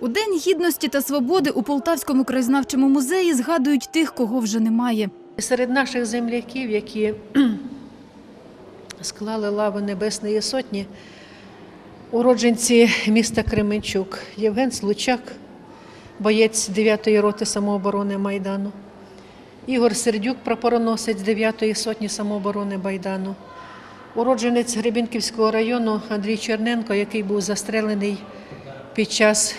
У День гідності та свободи у Полтавському краєзнавчому музеї згадують тих, кого вже немає. Серед наших земляків, які склали лаву Небесної Сотні, уродженці міста Кременчук, Євген Случак, боєць 9-ї роти самооборони Майдану, Ігор Сердюк, прапороносець 9-ї сотні самооборони Майдану, уродженець Гребінківського району Андрій Черненко, який був застрелений під час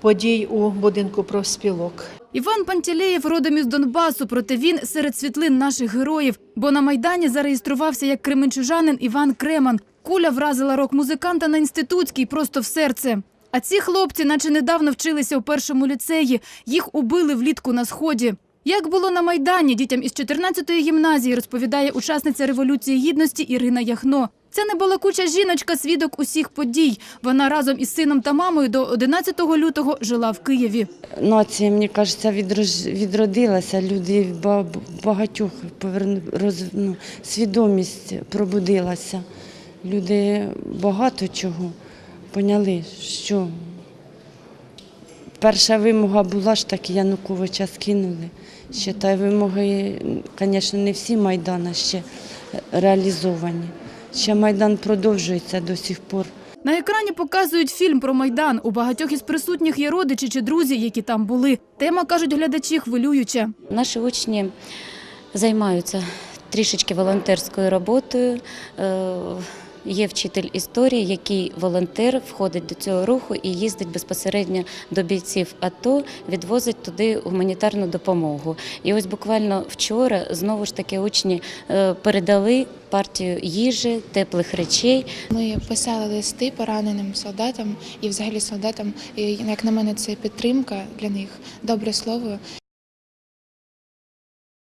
подій у будинку профспілок. Іван Пантілеєв родом із Донбасу, проте він серед світлин наших героїв, бо на Майдані зареєструвався як кременчужанин Іван Креман. Куля вразила рок-музиканта на інститутській просто в серце. А ці хлопці, наче недавно вчилися у першому ліцеї, їх убили влітку на сході. Як було на Майдані дітям із 14-ї гімназії, розповідає учасниця Революції Гідності Ірина Яхно. Ця небалакуча жіночка – свідок усіх подій. Вона разом із сином та мамою до 11 лютого жила в Києві. Нація, мені кажеться, відродилася. Люди ба- багатьох поверну, ну, свідомість пробудилася. Люди багато чого поняли, що перша вимога була ж таки Януковича скинули. Ще та вимоги, звісно, не всі Майдана ще реалізовані. Ще Майдан продовжується до сих пор. На екрані показують фільм про Майдан. У багатьох із присутніх є родичі чи друзі, які там були. Тема, кажуть глядачі, хвилююча. Наші учні займаються трішечки волонтерською роботою. Є вчитель історії, який волонтер входить до цього руху і їздить безпосередньо до бійців АТО, відвозить туди гуманітарну допомогу. І ось буквально вчора знову ж таки учні е, передали партію їжі, теплих речей Ми писали листи пораненим солдатам і взагалі солдатам. І, як на мене, це підтримка для них, добре слово.